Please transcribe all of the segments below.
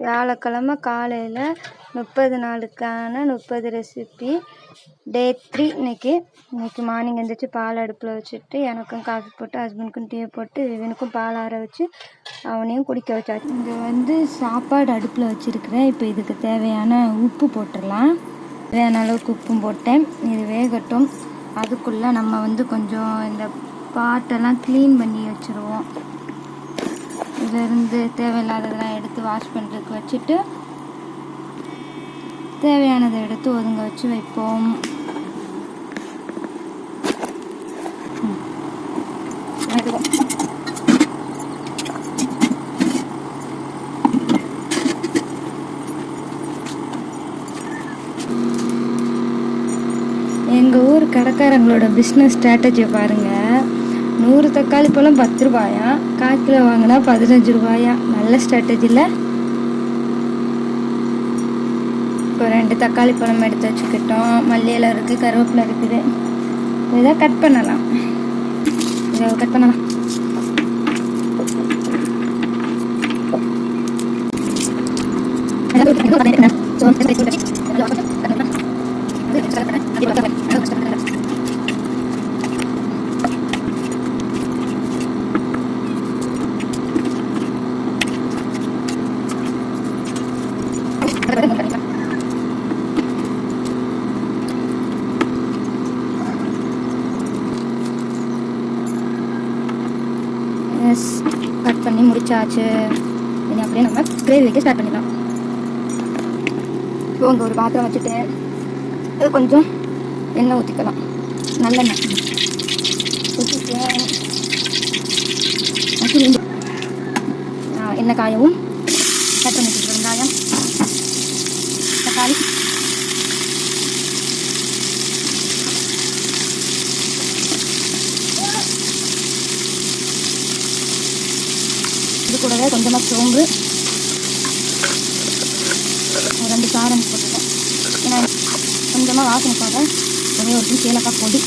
வியாழக்கிழமை காலையில் முப்பது நாளுக்கான முப்பது ரெசிபி டே த்ரீ இன்னைக்கு. இன்னைக்கு மார்னிங் எழுந்திரிச்சி பால் அடுப்பில் வச்சுட்டு எனக்கும் காஃபி போட்டு ஹஸ்பண்டுக்கும் டீ போட்டு இவனுக்கும் பால் ஆற வச்சு அவனையும் குடிக்க வச்சாச்சு. இங்கே வந்து சாப்பாடு அடுப்பில் வச்சுருக்கிறேன். இப்போ இதுக்கு தேவையான உப்பு போட்டுடலாம். தேவையான அளவுக்கு உப்பும் போட்டேன். இது வேகட்டும். அதுக்குள்ளே நம்ம வந்து கொஞ்சம் இந்த பாட்டெல்லாம் க்ளீன் பண்ணி வச்சுருவோம். இதிலிருந்து தேவையில்லாததெல்லாம் எடுத்து வாஷ் பண்ணுறதுக்கு வச்சுட்டு தேவையானதை எடுத்து ஒதுங்க வச்சு வைப்போம். எங்கள் ஊர் கடைக்காரங்களோட பிஸ்னஸ் ஸ்ட்ராட்டஜியை பாருங்கள் நூறு தக்காளி பழம் பத்து ரூபாயா? கால் கிலோ வாங்கினா பதினஞ்சு ரூபாயா? நல்ல ஸ்ட்ராட்டஜி இப்போ ரெண்டு தக்காளி பழம் எடுத்து வச்சுக்கிட்டோம். மல்லியில் இருக்குது கருவேப்பிலை இருக்குது. இதை கட் பண்ணலாம். இதை கட் பண்ணலாம். எஸ் பண்ணி முடிச்சாச்சு. இனி அப்படியே நம்ம கிரேவி வைக்க ஸ்டார்ட் பண்ணிடலாம். இப்போ இங்கே ஒரு பாத்திரம் வச்சுட்டு இது கொஞ்சம் எண்ணெய் ஊற்றிக்கலாம் நல்லெண்ணெய். ஊற்றிட்டு எண்ணெய் காயவும் கட் பண்ணிக்கலாம் இது கூடவே கொஞ்சமாக சோம்பு. ரெண்டு காரம் போட்டுக்கேன் ஏன்னா கொஞ்சமாக வாசனைக்காக ஒரே ஒரு டீ ஏலக்காய் பொடி.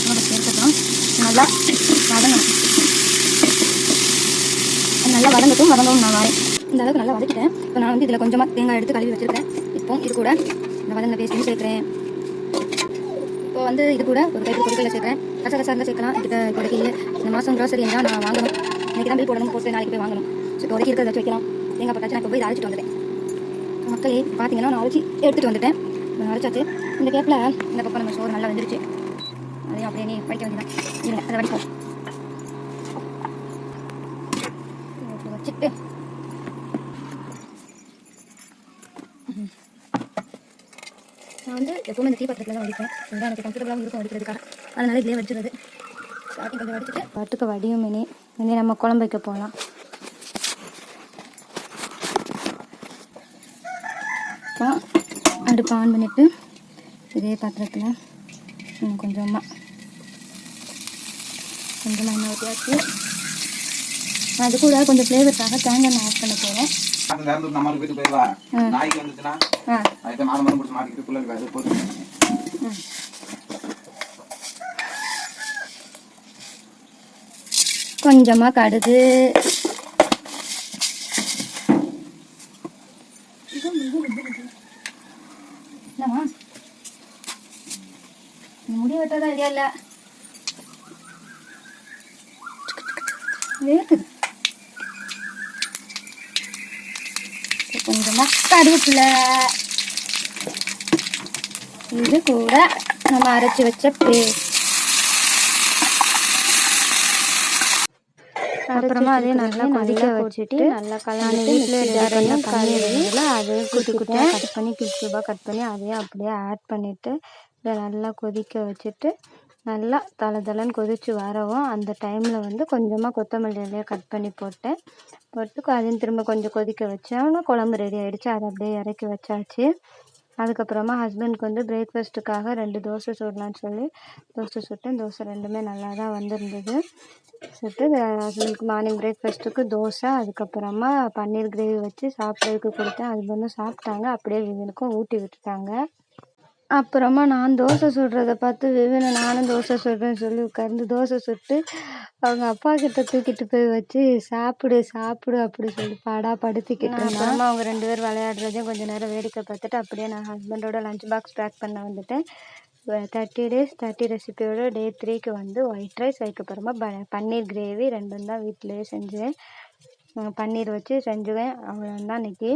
இதோட சேர்த்துக்கலாம் நல்லா வதங்கணும். நல்லா வதங்கட்டும் வதங்கவும் நான் வரேன். இந்த அளவுக்கு நல்லா வதக்கிட்டேன். இப்போ நான் வந்து இதில் கொஞ்சமாக தேங்காய் எடுத்து கழுவி வச்சுருக்கேன் இப்போ இது கூட இந்த வதங்க பேஸ்ட்டையும் சேர்க்குறேன். இப்போ வந்து இது கூட ஒரு கைப்பிடி பொருட்களை சேர்க்குறேன். கசகசா இருந்தால் சேர்க்கலாம் இப்போ இப்போதைக்கு இல்லை. இந்த மாதம் க்ரோசரி இருந்தால் நான் வாங்கணும். இன்றைக்கி தான் பில் போடணும் போட்டு நாளைக்கு போய் வாங்கணும். ஸோ இப்போதைக்கு இருக்கிறத வச்சு வைக்கலாம். தேங்காய் பட்டாச்சு நான் இப்போ போய் அரைச்சிட்டு வந்துட்டேன். மக்களே பார்த்தீங்கன்னா நான் அரைச்சி எடுத்துகிட்டு வந்துட்டேன். நான் அரைச்சாச்சு இந்த கேப்பில் இந்த பக்கம் நம்ம சோறு நல்லா வந்துருச்சு. அதையும் அப்படியே நீ படிக்க வேண்டியதான் இல்லை அதை வடிப்போம் இப்படி வச்சுட்டு நான் வந்து எப்பவுமே இந்த டீ பாத்திரத்தில் தான் வடிப்பேன் இதுதான் எனக்கு கம்ஃபர்டபுளாகவும் இருக்கும் வடிக்கிறதுக்காக அதனால இதிலே வடிச்சிருது ஸ்டார்டிங் கொஞ்சம் வடிச்சிட்டு பாட்டுக்கு வடியும் மினி இனி நம்ம குழம்பு வைக்க போகலாம் இப்போ அடுப்பு ஆன் பண்ணிவிட்டு இதே பாத்திரத்தில் இன்னும் கொஞ்சமாக கொஞ்சமாக எண்ணெய் ஊற்றியாச்சு அது கூட கொஞ்சம் ஃப்ளேவருக்காக தேங்காய் எண்ணெய் ஆட் பண்ண போகிறேன் கொஞ்சமாக கடுகு. முடி வெட்டாத ஐடியா இல்லை? வேர்க்குது கொஞ்சமாக கருவேப்பிலை. இது கூட நம்ம அரைச்சி வச்ச பேஸ்ட் அப்புறமா அதே நல்லா கொதிக்க வச்சுட்டு நல்லா கலந்து வீட்டில் கழுவில அதையும் குட்டி குட்டியாக கட் பண்ணி கியூப் கியூபாக கட் பண்ணி அதையும் அப்படியே ஆட் பண்ணிவிட்டு இதை நல்லா கொதிக்க வச்சுட்டு நல்லா தலை தலைன்னு கொதிச்சு வரவும் அந்த டைமில் வந்து கொஞ்சமாக கொத்தமல்லி இலையை கட் பண்ணி போட்டேன். போட்டு அதையும் திரும்ப கொஞ்சம் கொதிக்க வச்சேன். குழம்பு ரெடி ஆகிடுச்சு அதை அப்படியே இறக்கி வச்சாச்சு. அதுக்கப்புறமா ஹஸ்பண்ட்க்கு வந்து பிரேக்ஃபாஸ்ட்டுக்காக ரெண்டு தோசை சுடலான்னு சொல்லி தோசை சுட்டேன். தோசை ரெண்டுமே நல்லா தான் வந்திருந்தது. சுட்டு ஹஸ்பண்ட்க்கு மார்னிங் பிரேக்ஃபாஸ்ட்டுக்கு தோசை அதுக்கப்புறமா பன்னீர் கிரேவி வச்சு சாப்பிட்றதுக்கு கொடுத்தேன். ஹஸ்பண்டும் சாப்பிட்டாங்க. அப்படியே இவனுக்கும் ஊட்டி விட்டுட்டாங்க. அப்புறமா நான் தோசை சுடுறத பார்த்து விவினை நானும் தோசை சுடுறேன்னு சொல்லி உட்காந்து தோசை சுட்டு அவங்க அப்பா கிட்ட தூக்கிட்டு போய் வச்சு சாப்பிடு சாப்பிடு அப்படி சொல்லி பாடா படுத்திக்கிட்டு அப்புறமா அவங்க ரெண்டு பேரும் விளையாடுறதையும் கொஞ்சம் நேரம் வேடிக்கை பார்த்துட்டு அப்படியே நான் ஹஸ்பண்டோட லஞ்ச் பாக்ஸ் பேக் பண்ண வந்துட்டேன். தேர்ட்டி டேஸ் தேர்ட்டி ரெசிபியோட டே த்ரீக்கு வந்து ஒயிட் ரைஸ் அதுக்கப்புறமா ப பன்னீர் கிரேவி ரெண்டும் தான் வீட்டிலேயே செஞ்சேன். பன்னீர் வச்சு செஞ்சுவேன். அவ்வளோதான் இன்னைக்கு.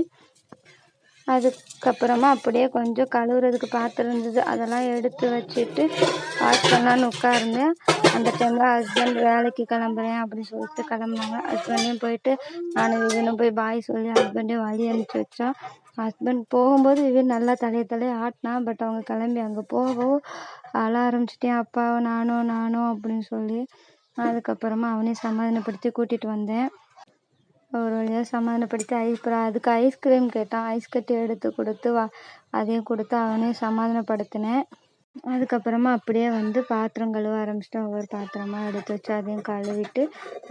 அதுக்கப்புறமா அப்படியே கொஞ்சம் கழுவுறதுக்கு பாத்திரம் இருந்தது. அதெல்லாம் எடுத்து வச்சுட்டு வாஷ் பண்ணலான்னு உட்கார்ந்தேன் அந்த டைமில் ஹஸ்பண்ட் வேலைக்கு கிளம்புறேன் அப்படின்னு சொல்லிட்டு கிளம்புனாங்க. ஹஸ்பண்டையும் போயிட்டு நான் விவினும் போய் பாய் சொல்லி ஹஸ்பண்டையும் வழி அனுப்பிச்சி வச்சோம். ஹஸ்பண்ட் போகும்போது விவின் நல்லா தலையை தலையை ஆட்டினான் பட் அவங்க கிளம்பி அங்கே போகவும் அழ ஆரம்பிச்சிட்டேன். அப்பாவும் நானும் நானும் அப்படின்னு சொல்லி அதுக்கப்புறமா அவனையும் சமாதானப்படுத்தி கூட்டிகிட்டு வந்தேன். ஒரு வழியாக சமாதானப்படுத்தி ஐஸ் அப்புறம் அதுக்கு ஐஸ்கிரீம் கேட்டான். ஐஸ் கட்டி எடுத்து கொடுத்து வா அதையும் கொடுத்து அவனையும் சமாதானப்படுத்தினேன். அதுக்கப்புறமா அப்படியே வந்து பாத்திரம் கழுவ ஆரம்பிச்சிட்டேன். ஒவ்வொரு பாத்திரமாக எடுத்து வச்சு அதையும் கழுவிட்டு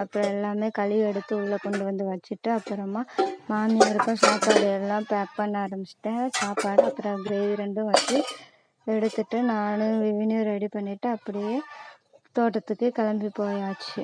அப்புறம் எல்லாமே கழுவி எடுத்து உள்ளே கொண்டு வந்து வச்சுட்டு அப்புறமா மாமியாருக்கும் சாப்பாடு எல்லாம் பேக் பண்ண ஆரம்பிச்சிட்டேன். சாப்பாடு அப்புறம் கிரேவி ரெண்டும் வச்சு எடுத்துட்டு நானும் விவினியும் ரெடி பண்ணிவிட்டு அப்படியே தோட்டத்துக்கு கிளம்பி போயாச்சு.